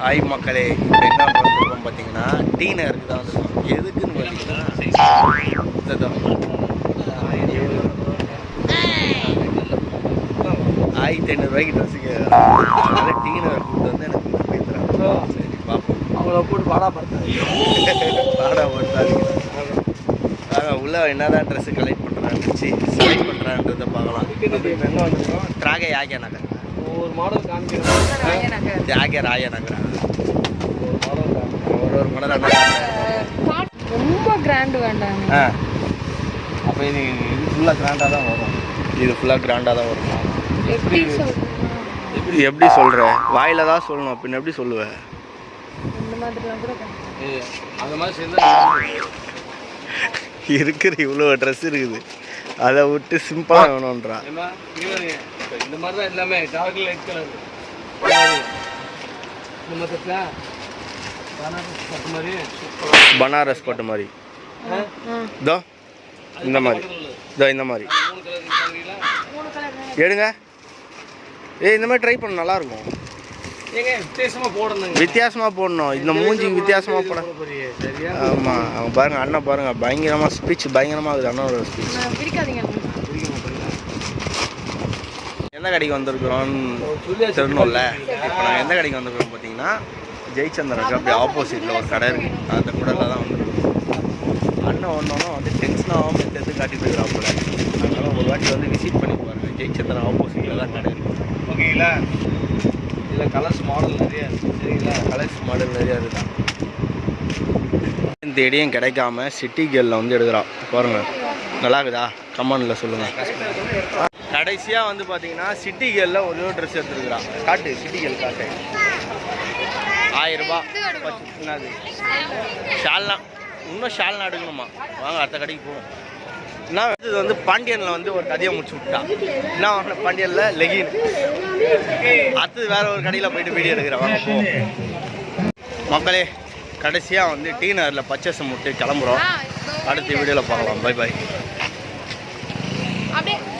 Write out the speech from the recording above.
Hi மக்களே இப்போ என்ன பண்ணிருக்கோம் பார்த்தீங்கன்னா டீ நகருக்கு தான் வந்திருக்கோம் எதுக்குன்னு பார்த்தீங்கன்னா. ஆயிரத்தி ஐநூறுரூவாய்க்கு ட்ரெஸ்ஸுக்கு அதனால டீ நகர் கூப்பிட்டு வந்து எனக்கு பேசுகிறாங்க சரி பார்ப்போம் அவங்கள போட்டு பாடா படுத்தாங்க பாடா வாங்க உள்ள என்னதான் ட்ரெஸ்ஸு கலெக்ட் பண்ணுறான்னு செலக்ட் பண்ணுறான்றத பார்க்கலாம். ட்ராகே யாகே நகர் ஒவ்வொரு மாடல் காமிக்கிறோம் யாகே ராய நகரா ஒரு மாடல் ஒரு நேரம் ரொம்ப கிராண்ட் வேண்டாங்க. ஆ. அப்போ இது இது ஃபுல்லாக கிராண்டாக தான் வரும். இது ஃபுல்லாக கிராண்டாக தான் வரும். எப்படி எப்படி எப்படி சொல்கிற வாயில தான் சொல்லணும் பின்ன எப்படி சொல்லுவேன் இந்த மாதிரிலாம் கூட பண்ணலாம். ஏய், அந்த மாதிரி சேர்ந்து இருக்கிற இவ்வளோ ட்ரெஸ் இருக்குது. அதை விட்டு சிம்பிளாக வேணுன்றா இந்த மாதிரி தான் எல்லாமே டார்க் லைட் கலர் இந்த மாதிரி? பனாரஸ் பட்டு மாதிரி. பனாரஸ் பட்டு மாதிரி. இதோ இந்த மாதிரி. இதோ இந்த மாதிரி. எடுங்க. ஏய் இந்த மாதிரி ட்ரை பண்ண நல்லா இருக்கும் ஏங்க வித்தியாசமா போடணுங்க. வித்தியாசமாக போடணும். இந்த மூஞ்சிக்கு வித்தியாசமாக போட ஆமாம் அவங்க பாருங்க அண்ணன் பாருங்க பயங்கரமாக ஸ்பீச் பயங்கரமாக இருக்குது அண்ணனோட ஸ்பீச் எந்த கடைக்கு வந்திருக்கிறோன்னு தெரியணும்ல இப்போ நான் எந்த கடைக்கு வந்திருக்கிறோம் பார்த்தீங்கன்னா ஜெயச்சந்திரனுக்கு அப்படி ஆப்போசிட்டில் ஒரு கடை இருக்குது அந்த கடையில் தான் வந்திருக்கோம். அண்ணன் ஒன்றோன்னா வந்து டென்ஷன் ஆகாமல் எடுத்து காட்டி போயிடுறாப்புல அதனால ஒரு வாட்டி வந்து விசிட் பண்ணி பாருங்க ஜெயச்சந்திரன் ஆப்போசிட்டில் தான் கடை இருக்குது ஓகேங்களா இதில் கலர்ஸ் மாடல் நிறைய இருக்கு. சரிங்களா? கலர்ஸ் மாடல் நிறையா இருக்கான் தேடியும் கிடைக்காம சிட்டி கேர்ளில் வந்து எடுக்கிறான் பாருங்க. நல்லா இருக்குதா கமெண்டில் சொல்லுங்கள் கடைசியாக வந்து பார்த்தீங்கன்னா சிட்டி கேர்ளில் ஒரே ஒரு ட்ரெஸ் எடுத்துருக்குறான். காட்டு சிட்டி கேர்ள் காட்டு. பத்து- என்னது? ஷால்னா இன்னும் ஷால்னா எடுக்கணுமா? வாங்க அடுத்த கடைக்கு போவோம். என்ன இது வந்து பாண்டியனில் வந்து ஒரு கதையை முடிச்சு விட்டா என்ன வாங்கின பாண்டியனில் லெகின் அடுத்தது வேற ஒரு கடையில் போயிட்டு வீடியோ எடுக்கிறேன். வாங்க போவோம். மக்களே கடைசியாக வந்து டீ நகரில் பச்சை முட்டு கிளம்புறோம். அடுத்த வீடியோவில் பார்க்கலாம். By by